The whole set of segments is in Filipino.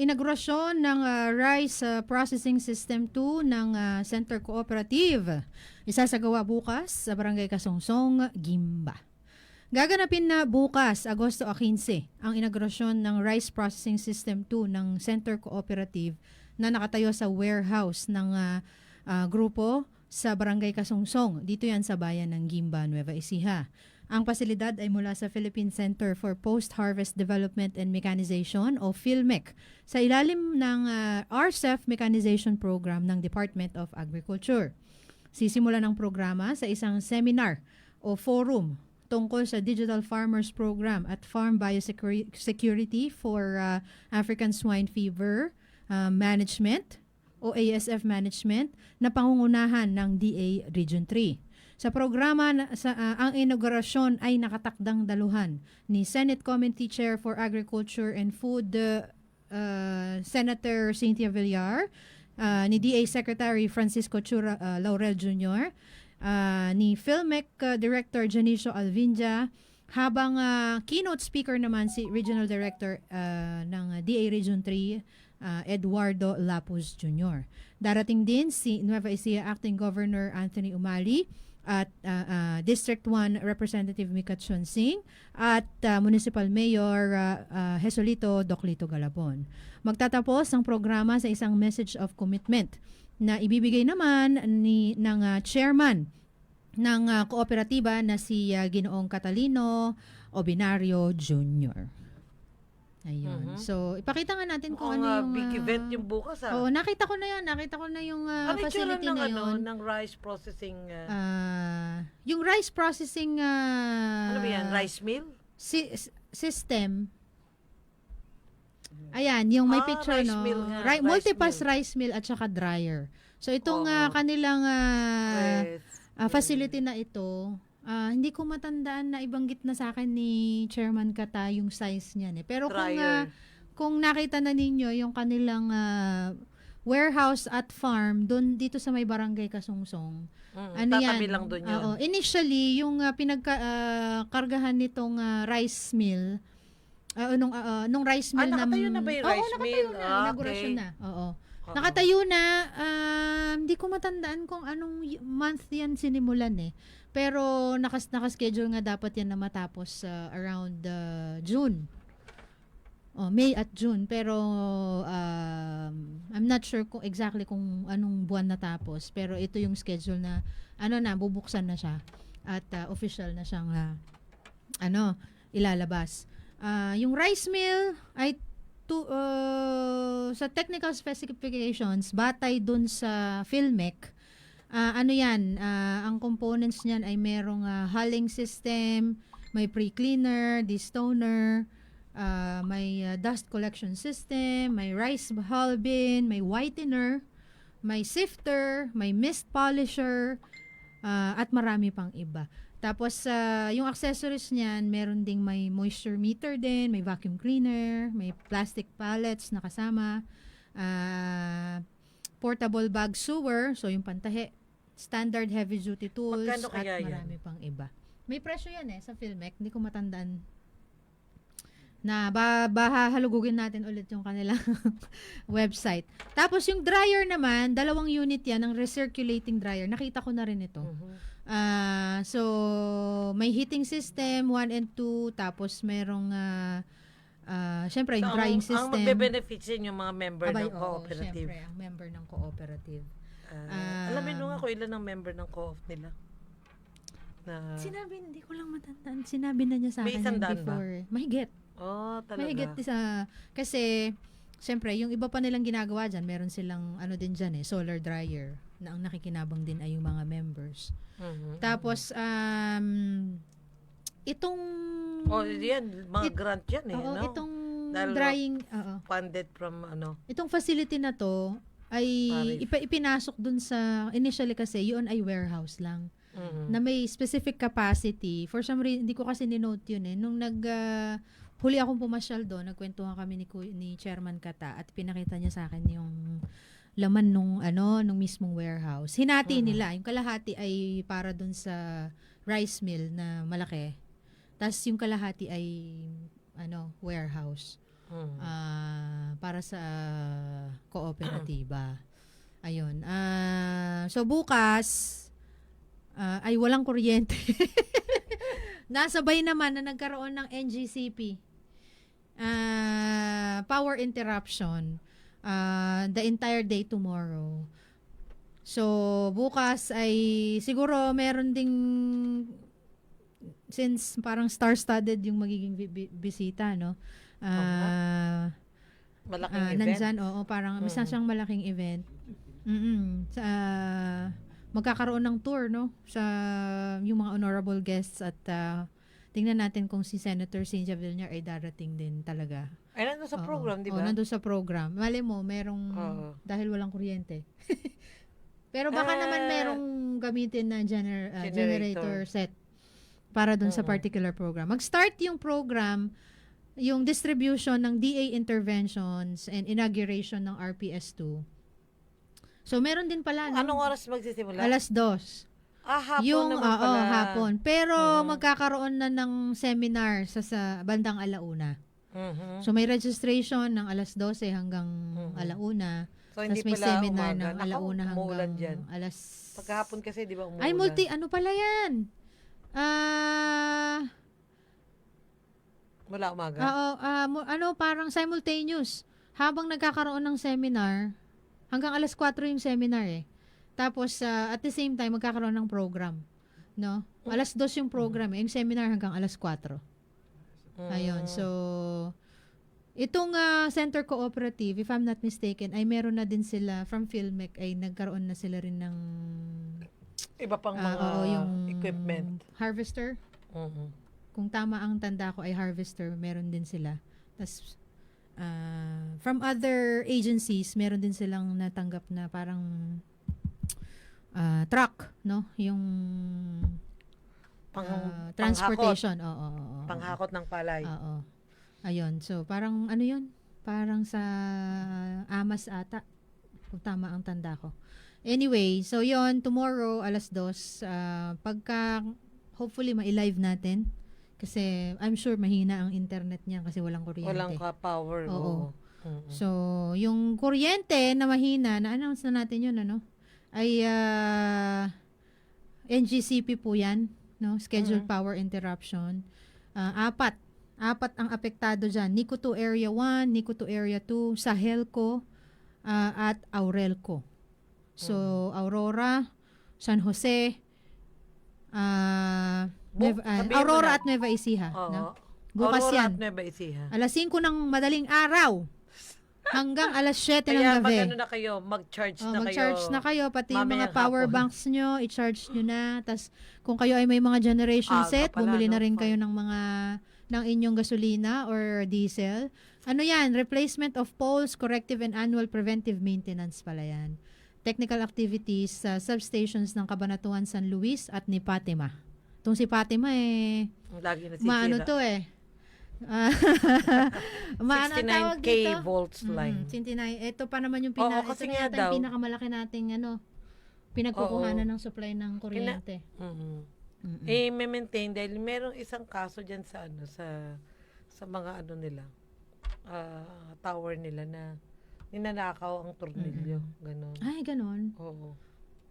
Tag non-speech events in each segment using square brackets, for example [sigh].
inaugurasyon ng ah, Rice ah, Processing System 2 ng ah, Center Cooperative. Isasagawa bukas sa Barangay Kasungsong, Gimba. Gaganapin na bukas, Agosto 15, ang inaugurasyon ng Rice Processing System 2 ng Center Cooperative na nakatayo sa warehouse ng ah, ah, grupo sa Barangay Kasungsong. Dito yan sa bayan ng Gimba, Nueva Ecija. Ang pasilidad ay mula sa Philippine Center for Post-Harvest Development and Mechanization o PhilMec sa ilalim ng ah, RCEF Mechanization Program ng Department of Agriculture. Sisimula ng programa sa isang seminar o forum tungkol sa Digital Farmers Program at Farm Biosecurity for ah, African Swine Fever ah, Management o ASF Management na pangungunahan ng DA Region 3. Sa programa sa ah, ang inaugurasyon ay nakatakdang daluhan ni Senate Committee Chair for Agriculture and Food uh, uh, Senator Cynthia Villar, ah, ni DA Secretary Francisco Chura ah, Laurel Jr., ah, ni Philmec ah, Director Janicio Alvinja, habang ah, keynote speaker naman si Regional Director ah, ng DA Region 3, ah, Eduardo Lapuz Jr. Darating din si Nueva Ecija Acting Governor Anthony Umali at ah, ah, District 1 Representative Mika Singh at ah, Municipal Mayor ah, ah, Jesolito Doclito Galabon. Magtatapos ang programa sa isang message of commitment na ibibigay naman ni ng ah, chairman ng ah, kooperatiba na si ah, Ginoong Catalino Obinario Jr. Ayun. Mhm. So, ipakita nga natin kung Mukhang ano ah, yung... big ah, event yung bukas ah. Oo, nakita ko na yan. Nakita ko na yung ah, ano facility ng, na ano, yun. ng rice processing, ah, Ah, yung rice processing ah, ano ba yan, rice mill? si- s- system. Ayan, yung may Ah, picture rice no. mill nga, Ri- rice multipass mill. rice mill at saka dryer. So itong Oo. ah, kanilang ah, Rice ah, facility na ito, ah, hindi ko matandaan na ibanggit na sa akin ni Chairman Kata yung size niyan eh. Pero kung ah, Dryer. kung nakita na ninyo yung kanilang ah, warehouse at farm doon dito sa may barangay Kasungsong. Mm, Ano yan? tatabi lang doon yun. Oo. Initially, yung uh, pinagkargahan nitong ah, rice mill, ah, nung, ah, ah, nung rice Ah, mill nakatayo na ba yung Oo, rice nakatayo mill? na. Ah, Inaugurasyon okay. na. Oo. Oo. Nakatayo na. ah, hindi ko matandaan kung anong y- month yan sinimulan eh. Pero nakas nakaschedule nga dapat yan na matapos ah, around ah, June. Oh, May at June pero um, I'm not sure kung exactly kung anong buwan natapos pero ito yung schedule na ano na bubuksan na siya at ah, official na siyang ah, ano ilalabas. Ah, yung rice mill ay to, uh, sa technical specifications batay dun sa Philmec ah, ano yan ah, ang components niyan ay merong ah, hulling system may pre-cleaner, destoner, ah, may ah, dust collection system, may rice hull bin, may whitener, may sifter, may mist polisher, ah, at marami pang iba. Tapos, ah, yung accessories niyan, meron ding may moisture meter din, may vacuum cleaner, may plastic pallets na kasama, ah, portable bag sewer, so yung pantahe, standard heavy duty tools, Magkano at kaya yan? marami pang iba. May presyo yan eh sa Filmec, hindi ko matandaan na ba bahahalugugin natin ulit yung kanilang [laughs] website. Tapos yung dryer naman, dalawang unit yan ng recirculating dryer. Nakita ko na rin ito. Mhm. Ah, so may heating system 1 and 2 tapos merong ah ah, syempre yung So, drying ang, system. Ang magbe-benefit sa inyo mga member Abay, ng oo, cooperative. syempre, ang member ng cooperative. Ah, alamin mo nga kung ilan ang member ng co-op nila. Na, Sinabi, hindi ko lang matandaan. Sinabi na niya sa May akin isang yan daan ba? before. Mahigit. oh, talaga. Mahigit sa kasi Siyempre, yung iba pa nilang ginagawa dyan, meron silang ano din dyan eh, solar dryer na ang nakikinabang din ay yung mga members. Mhm. Tapos, um, itong... Oh, yan, mga It- grant yan eh, Oo, no? itong Dahil drying, oo. Funded from ano. Itong facility na to ay ipa- ipinasok dun sa, initially kasi, yun ay warehouse lang. Mhm. Na may specific capacity. For some reason, hindi ko kasi ni-note yun eh. Nung nag, ah, huli akong pumasyal doon, nagkwentuhan kami ni, ni Chairman Kata at pinakita niya sa akin yung laman nung ano nung mismong warehouse. Hinati Mhm. nila, yung kalahati ay para doon sa rice mill na malaki. Tapos yung kalahati ay ano, warehouse. Mhm. Ah, para sa kooperatiba. Ayun. Ah, so bukas ah, ay walang kuryente. [laughs] Nasabay naman na nagkaroon ng NGCP. Ah, power interruption. ah, the entire day tomorrow. So, bukas ay siguro meron ding since parang star-studded yung magiging bi- bi- bisita, no? Ah, Malaking ah, event. nandyan, oo, parang Mhm. isa siyang malaking event. Mm Sa, magkakaroon ng tour, no? Sa yung mga honorable guests at ah, tingnan natin kung si Senator Cynthia Villar ay darating din talaga. Ay, nandun sa Oo. program, di Oo, ba? nandun sa program. Mali mo, merong, Oo. dahil walang kuryente. [laughs] Pero baka Ah. naman merong gamitin na gener- ah, generator. Generator. set para dun sa Oo. particular program. Mag-start yung program, yung distribution ng DA interventions and inauguration ng RPS2. So, meron din pala. no? Anong oras magsisimula? Alas dos. ah, hapon yung, naman oo, pala. hapon. Pero, Mhm. magkakaroon na ng seminar sa, sa bandang alauna. Mhm. So, may registration ng alas 12 hanggang Mhm. alauna. So, Tapos hindi may seminar umaga. ng alauna hanggang dyan. alas... Pagkahapon kasi, di ba umuulan? Ay, multi, ano pala yan? Ah, Wala umaga? oo, ah, ano, parang simultaneous. Habang nagkakaroon ng seminar, hanggang alas 4 yung seminar eh. Tapos, ah, at the same time, magkakaroon ng program. No? Alas 2 yung program eh. Yung seminar hanggang alas 4. Mm. Ayun. So, itong ah, Center Cooperative, if I'm not mistaken, ay meron na din sila from Filmec ay nagkaroon na sila rin ng Iba pang ah, mga oo, yung equipment. harvester. Mhm. Kung tama ang tanda ko ay harvester, meron din sila. Tas ah, from other agencies, meron din silang natanggap na parang ah, truck, no? Yung Pang, panghakot. transportation. Oo, oo, oo. Panghakot ng palay. Oo. Ayun. So, parang ano yun? Parang sa Amas ata. Kung tama ang tanda ko. Anyway, so yon tomorrow, alas dos. ah, pagka, hopefully, ma-live natin. Kasi, I'm sure mahina ang internet niya kasi walang kuryente. Walang ka-power. Oo. Mhm. So, yung kuryente na mahina, na-announce na natin yun, ano? Ay, ah, NGCP po yan, no? Scheduled Mhm. power interruption. Ah, apat. Apat ang apektado dyan. Nico Area 1, Nico Area 2, Sahelco, ah, at Aurelco. So, Aurora, San Jose, ah, Bu- Nueva- ah, sabihin mo Aurora na. at Nueva Ecija. Oo. No? Bukas Aurora yan. at Nueva Ecija. Alas 5 ng madaling araw hanggang alas 7 ng Kaya gabi. mag-ano na kayo, mag-charge Oh, na mag-charge kayo. na kayo, pati yung mga mamayang power hapon. banks nyo, i-charge nyo na. Tapos, kung kayo ay may mga generation Aga set, pala, bumili na no? rin kayo ng mga ng inyong gasolina or diesel. Ano yan? Replacement of poles, corrective and annual preventive maintenance pala yan. Technical activities sa substations ng Cabanatuan San Luis at ni Fatima. Itong si Fatima eh, Lagi nasisira. maano to eh. [laughs] Ah, [laughs] maano ang tawag 69K dito? volts line. Mm, 69. Ito pa naman yung pina, Oo, kasi ito na nga yata daw. yung pinakamalaki nating ano, pinagkukuhanan ng supply ng kuryente. Mhm. Mm-mm. Eh, may maintain dahil merong isang kaso dyan sa ano, sa sa mga ano nila, ah, tower nila na ninanakaw ang tornilyo. Ganon. Ay, ganun. Oo.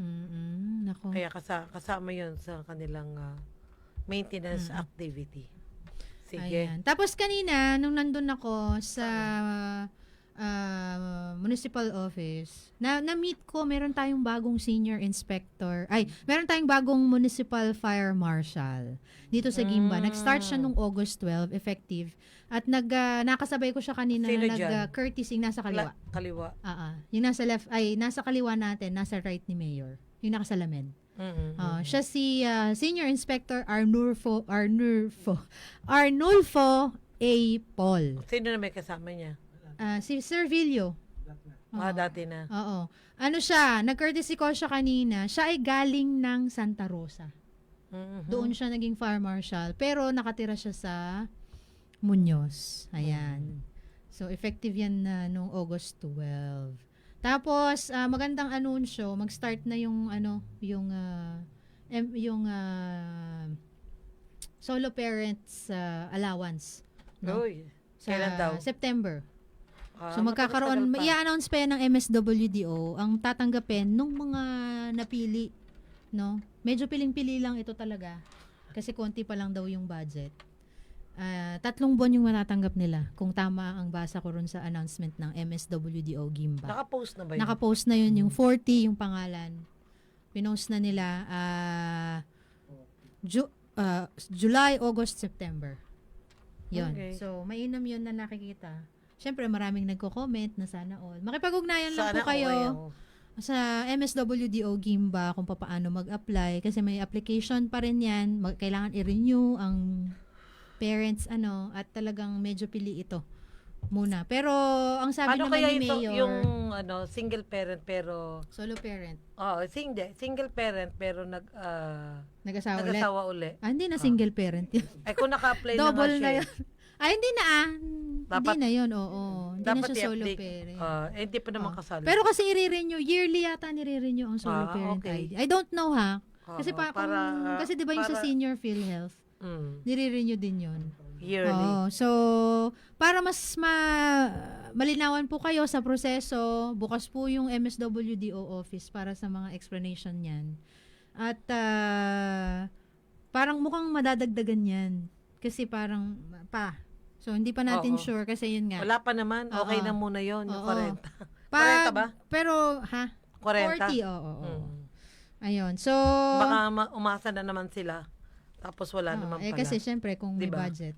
Mm-mm. Nako. Kaya kasa, kasama yon sa kanilang ah, maintenance Mm-mm. activity. Sige. Ayan. Tapos kanina, nung nandun ako sa ah, municipal office, na, na-meet ko, meron tayong bagong senior inspector. Ay, meron tayong bagong municipal fire marshal dito sa Gimba. Mm. Nag-start siya nung August 12, effective. At nag, ah, nakasabay ko siya kanina Sino na nag-courtesy nasa kaliwa. La- kaliwa. Ah, ah. Yung nasa left, ay, nasa kaliwa natin, nasa right ni Mayor. Yung nakasalamin. Mhm. Ah, siya si ah, Senior Inspector Arnulfo, Arnulfo, Arnulfo A. Paul. Sino na may kasama niya? Ah, si Sir Villo. Ah, Oo. dati na. Oo. Ano siya, nag-courtesy call siya kanina. Siya ay galing ng Santa Rosa. Mhm. Doon siya naging fire marshal. Pero nakatira siya sa Muñoz. Ayan. So, effective yan na nung August 12. Tapos, ah, magandang anunsyo, mag-start na yung, ano, yung, ah, em- yung, ah, solo parents ah, allowance. No? Uy, Sa kailan daw? September. Ah, So magkakaroon, matagal pa. i-announce pa yan ng MSWDO ang tatanggapin nung mga napili, no? Medyo piling-pili lang ito talaga kasi konti pa lang daw yung budget. Ah, tatlong buwan yung matatanggap nila kung tama ang basa ko ron sa announcement ng MSWDO Gimba. Naka-post na ba yun? Nakapost na yun, yung 40 yung pangalan. Pinost na nila ah, Ju- ah, July, August, September. Yun. Okay. So, mainam yun na nakikita. Siyempre, maraming nagko-comment na sana all. Makipag-ugnayan lang Sana po kayo okay, oh. sa MSWDO Gimba kung paano mag-apply kasi may application pa rin yan. Mag- kailangan i-renew ang parents ano at talagang medyo pili ito muna. Pero ang sabi Paano naman kaya ni ito, Mayor, yung ano, single parent pero solo parent, oh, single, single parent pero nag ah, nag-asawa ulit. nag-asawa uli. Ah, hindi na single parent yun. Ay kung naka-apply na nga Double siya. na eh. Ay, hindi na ah. Dapat- hindi na yun, oo. Hindi na Dapat siya solo i-update. parent. Ah, eh, hindi pa naman Oh. kasali. Pero kasi i-renew, yearly yata nire-renew ang solo Ah, parent okay. ID. I don't know ha. Kasi Oo, pa, kung- para, kasi di ba yung sa para- senior PhilHealth, Mm, nire-renew din yun. yearly. Oo. So, para mas ma malinawan po kayo sa proseso, bukas po yung MSWDO office para sa mga explanation niyan. At ah, parang mukhang madadagdagan yan. Kasi parang pa. So, hindi pa natin Oo. sure kasi yun nga. Wala pa naman. Okay Oo. na muna yon yung Oo. 40. Pag- 40 ba? Pero, ha? 40? 40, oo. oo. Mm. Ayun. So, Baka ma- umasa na naman sila. Tapos wala oo, naman eh, pala. kasi syempre kung may Diba? budget.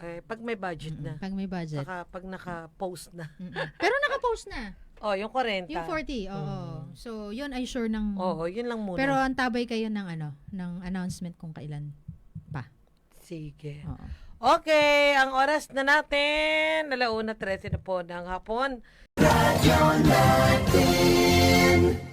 eh, pag may budget na. Pag may budget. Saka pag naka-post na. Mm-mm. Pero naka-post na. Oh, yung 40. Yung 40, oo. So, yun ay sure ng... Oo, yun lang muna. Pero antabay kayo ng ano, ng announcement kung kailan pa. Sige. Oo. Okay, ang oras na natin, nalauna 13 na po ng hapon. Radio Latin.